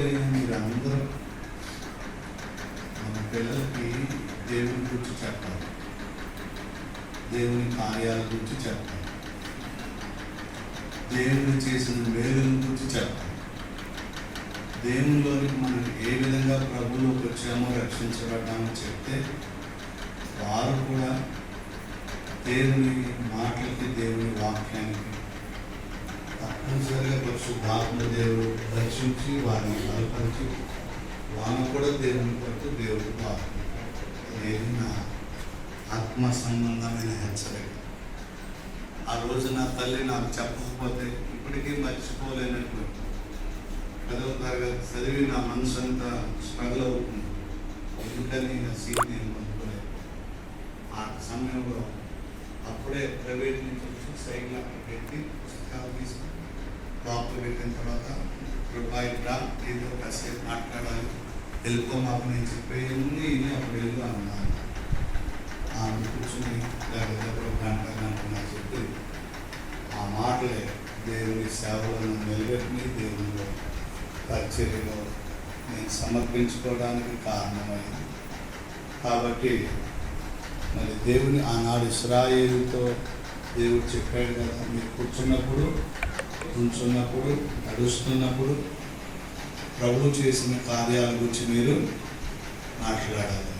మీరు మన పిల్లలకి దేవుని గురించి చెప్పాలి. దేవుని కార్యాల గురించి చెప్పాలి. దేవుని చేసిన మేలుల గురించి చెప్పాలి. దేవునిలోనికి మనం ఏ విధంగా ప్రభువులోకి వచ్చామో రక్షించబడ్డామో చెప్తే వారు కూడా దేవుని మా దేవుని వాక్యానికి తప్పనిసరిగా పరిశుద్ధాత్మ దేవుడు దర్శించి వారిని బలపరిచి వారు కూడా దేవుని కొరకు దేవుడు వారు నా ఆత్మ సంబంధమైన హెచ్చరిక? ఆ రోజు నా తల్లి నాకు చెప్పకపోతే ఇప్పటికీ మర్చిపోలేనటువంటి పదవ తరగతి చదివి నా మనసు అంతా స్ట్రగుల్ అవుతుంది. ఎందుకని నా సీట్ నేను పొందుకోలేదు ఆ సమయంలో అప్పుడే ప్రైవేట్ నుంచి వచ్చి సైడ్లో పెట్టి పుస్తకాలు తీసుకుని లోపల పెట్టిన తర్వాత రూపాయి రా ఏదో కాసేపు మాట్లాడాలి. వెళ్ళిపో మాకు నేను చెప్పేయన్నీ ఇని అప్పుడు వెళ్ళు అన్నాను ఆమె కూర్చుని లేకపోతే గంట గంట చెప్పి ఆ మాటలే దేవుని సేవలను నిలబెట్టి దేవునిలో పరిచర్యలో నేను సమర్పించుకోవడానికి కారణమైంది. కాబట్టి మరి దేవుని ఆనాడు ఇస్రాయేలుతో దేవుడు చెప్పాడు కదా మీరు కూర్చున్నప్పుడు కూర్చున్నప్పుడు నడుస్తున్నప్పుడు ప్రభువు చేసిన కార్యాల గురించి మీరు మాట్లాడాలి.